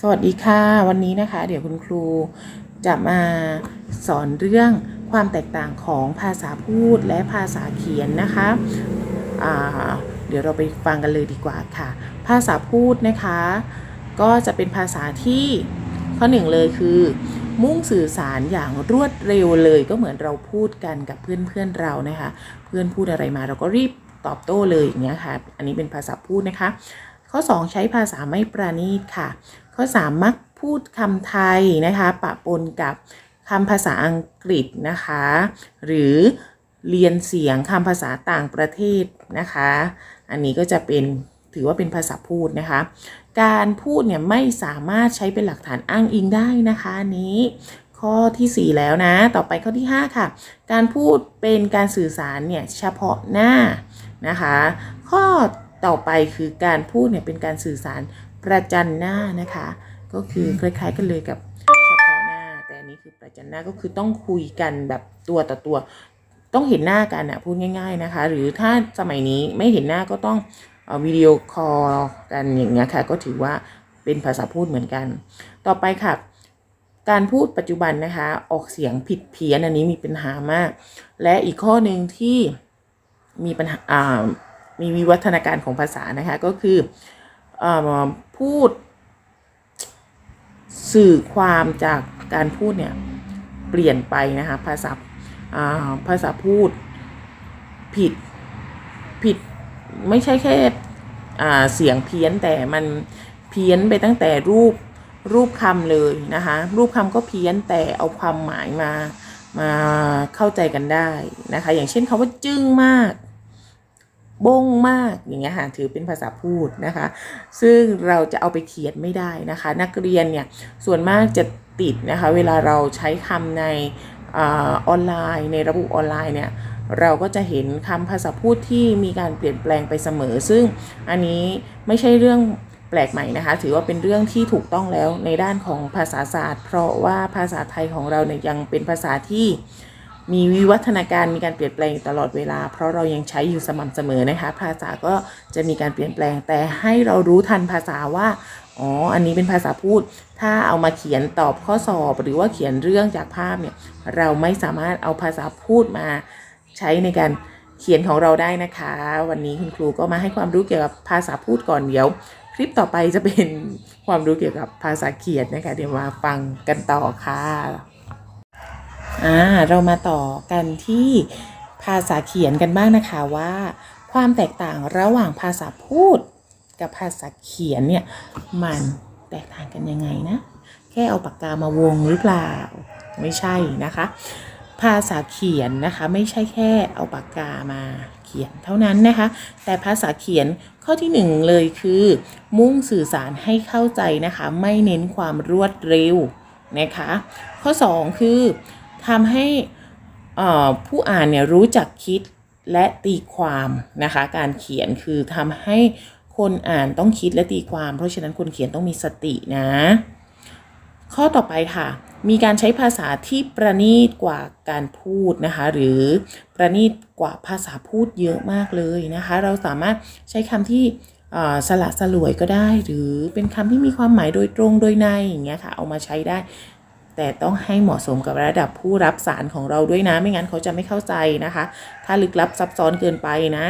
สวัสดีค่ะ วันนี้นะคะ เดี๋ยวคุณครูจะมาสอนเรื่องความแตกต่างของภาษาพูดและภาษาเขียนนะคะเดี๋ยวเราไปฟังกันเลยดีกว่าค่ะ ภาษาพูดนะคะ ก็จะเป็นภาษาที่ข้อหนึ่งเลยคือ มุ่งสื่อสารอย่างรวดเร็วเลยก็เหมือนเราพูดกันกับเพื่อนเพื่อนเรานะคะ เพื่อนพูดอะไรมาเราก็รีบตอบโต้เลยอย่างเงี้ยค่ะ อันนี้เป็นภาษาพูดนะคะ ข้อ 2 ใช้ภาษาไม่ประณีตค่ะ ข้อ 3 มักพูดคำไทยนะคะปะปนกับคำภาษาอังกฤษนะคะ หรือเรียนเสียงคำภาษาต่างประเทศนะคะ อันนี้ก็จะเป็นถือว่าเป็นภาษาพูดนะคะ การพูดเนี่ยไม่สามารถใช้เป็นหลักฐานอ้างอิงได้นะคะนี้ ข้อทีสี่4 แล้วนะ ต่อไปข้อที่ 5 ค่ะ การพูดเป็นการสื่อสารเนี่ยเฉพาะหน้านะคะ ข้อต่อไปคือการพูดเนี่ยเป็นการสื่อสาร ประจันหน้านะคะ ก็คือคล้ายๆกันเลยกับเฉพาะหน้า แต่อันนี้คือประจันหน้าก็คือต้องคุยกันแบบตัวต่อตัว ต้องเห็นหน้ากันอะพูดง่าย ๆนะคะ หรือถ้าสมัยนี้ไม่เห็นหน้าก็ต้องเอ่อวิดีโอคอลกันอย่างเงี้ยค่ะ ก็ถือว่าเป็นภาษาพูดเหมือนกัน ต่อไปค่ะ การพูดปัจจุบันนะคะ ออกเสียงผิดเพี้ยนอันนี้มีปัญหามาก และอีกข้อหนึ่งที่มีปัญหาอ่ามีวิวัฒนาการของภาษานะคะก็คืออา พูด สื่อความจากการพูดเนี่ย เปลี่ยนไปนะคะ ภาษาอ่าภาษาพูดผิดผิดไม่ใช่แค่อ่าเสียงเพี้ยนแต่มันเพี้ยนไปตั้งแต่รูปรูปคำเลยนะคะ รูปคำก็เพี้ยนแต่เอาความหมายมามาเข้าใจกันได้นะคะ อย่างเช่นคำว่าจึ้งมาก บงมากอย่างเงี้ยค่ะถือเป็นภาษาพูดนะคะ ซึ่งเราจะเอาไปเขียนไม่ได้นะคะ นักเรียนเนี่ยส่วนมากจะติดนะคะ เวลาเราใช้คำในอาออนไลน์ในระบบออนไลน์เนี่ยเราก็จะเห็นคำภาษาพูดที่มีการเปลี่ยนแปลงไปเสมอ ซึ่งอันนี้ไม่ใช่เรื่องแปลกใหม่นะคะ ถือว่าเป็นเรื่องที่ถูกต้องแล้วในด้านของภาษาศาสตร์ เพราะว่าภาษาไทยของเราเนี่ยยังเป็นภาษาที่ มีวิวัฒนาการมีการเปลี่ยนแปลงตลอดเวลา เพราะเรายังใช้อยู่สม่ำเสมอนะคะ ภาษาก็จะมีการเปลี่ยนแปลง แต่ให้เรารู้ทันภาษาว่าอ๋ออันนี้เป็นภาษาพูด ถ้าเอามาเขียนตอบข้อสอบ หรือว่าเขียนเรื่องจากภาพเนี่ยเราไม่สามารถเอาภาษาพูดมาใช้ในการเขียนของเราได้นะคะ วันนี้คุณครูก็มาให้ความรู้เกี่ยวกับภาษาพูดก่อนเดี๋ยวคลิปต่อไปจะเป็นความรู้เกี่ยวกับภาษาเขียนนะคะ เดี๋ยวมาฟังกันต่อค่ะ อ่าเรามาต่อกันที่ภาษาเขียนกันบ้างนะคะว่า ความแตกต่างระหว่างภาษาพูด กับภาษาเขียนเนี่ยมันแตกต่างกันยังไงนะ แค่เอาปากกามาวงหรือเปล่า ไม่ใช่นะคะ ภาษาเขียนนะคะไม่ใช่แค่เอาปากกามาเขียนเท่านั้นนะคะ แต่ภาษาเขียนข้อที่หนึ่งเลยคือ มุ่งสื่อสารให้เข้าใจนะคะ ไม่เน้นความรวดเร็วนะคะ ข้อสองคือ ทำให้ผู้อ่านเนี่ยรู้จักคิดและตีความนะคะ การเขียนคือทำให้คนอ่านต้องคิดและตีความ เพราะฉะนั้นคนเขียนต้องมีสตินะ ข้อต่อไปค่ะ มีการใช้ภาษาที่ประณีตกว่าการพูดนะคะ หรือประณีตกว่าภาษาพูดเยอะมากเลยนะคะ เราสามารถใช้คำที่สละสลวยก็ได้ หรือเป็นคำที่มีความหมายโดยตรงโดยในอย่างเงี้ยค่ะ เอามาใช้ได้ แต่ต้องให้เหมาะสมกับระดับผู้รับสารของเราด้วยนะ ไม่งั้นเขาจะไม่เข้าใจนะคะ ถ้าลึกลับซับซ้อนเกินไปนะ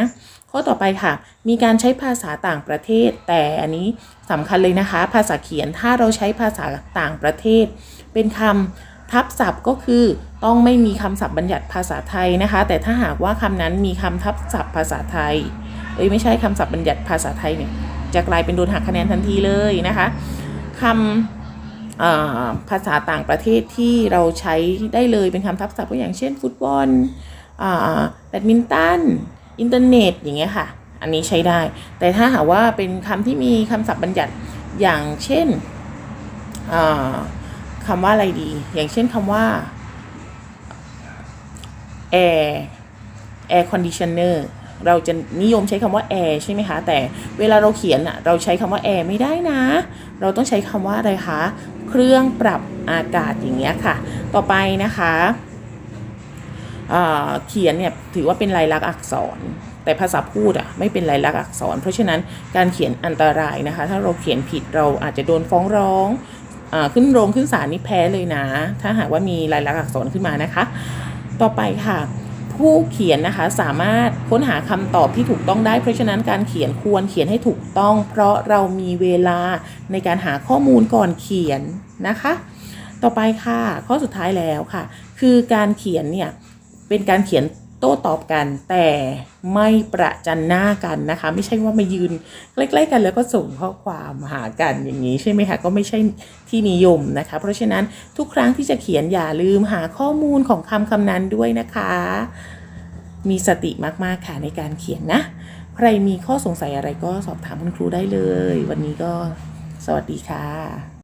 ข้อต่อไปค่ะ มีการใช้ภาษาต่างประเทศ แต่อันนี้สำคัญเลยนะคะ ภาษาเขียนถ้าเราใช้ภาษาต่างประเทศ เป็นคำทับศัพท์ก็คือต้องไม่มีคำศัพท์บัญญัติภาษาไทยนะคะ แต่ถ้าหากว่าคำนั้นมีคำทับศัพท์ภาษาไทยเอ้ยไม่ใช่คำศัพท์บัญญัติภาษาไทยเนี่ยจะกลายเป็นโดนหักคะแนนทันทีเลยนะคะคำอ่า ภาษาต่างประเทศที่เราใช้ได้เลยเป็นคำทับศัพท์ก็อย่างเช่น ฟุตบอลแบดมินตัน อินเทอร์เน็ตอย่างเงี้ยค่ะ อันนี้ใช้ได้ แต่ถ้าหากว่าเป็นคำที่มีคำศัพท์บัญญัติอย่างเช่นคำว่าอะไรดี อย่างเช่นคำว่า air air conditioner เราจะนิยมใช้คำว่า air ใช่ไหมคะ แต่เวลาเราเขียนอะเราใช้คำว่า air ไม่ได้นะ เราต้องใช้คำว่าอะไรคะ เครื่องปรับอากาศอย่างเงี้ยค่ะ ต่อไปนะคะเอ่อเขียนเนี่ยถือว่าเป็นลายลักษณ์อักษร แต่ภาษาพูดอะไม่เป็นลายลักษณ์อักษร เพราะฉะนั้นการเขียนอันตรายนะคะ ถ้าเราเขียนผิดเราอาจจะโดนฟ้องร้องอาขึ้นโรงขึ้นศาลนี่แพ้เลยนะ ถ้าหากว่ามีลายลักษณ์อักษรขึ้นมานะคะ ต่อไปค่ะ ผู้เขียนนะคะสามารถค้นหาคำตอบที่ถูกต้องได้ เพราะฉะนั้นการเขียนควรเขียนให้ถูกต้อง เพราะเรามีเวลาในการหาข้อมูลก่อนเขียนนะคะ ต่อไปค่ะ ข้อสุดท้ายแล้วค่ะ คือการเขียนเนี่ยเป็นการเขียน ต้ตอบกัน แต่ไม่ประจันหน้ากันนะคะ ไม่ใช่ว่ามายืนใกล้ๆกันแล้วก็ส่งข้อความหากันอย่างนี้ใช่ไหมคะก็ไม่ใช่ที่นิยมนะคะ เพราะฉะนั้นทุกครั้งที่จะเขียนอย่าลืมหาข้อมูลของคำคำนั้นด้วยนะคะ มีสติมากๆค่ะในการเขียนนะ ใครมีข้อสงสัยอะไรก็สอบถามคุณครูได้เลย วันนี้ก็สวัสดีค่ะ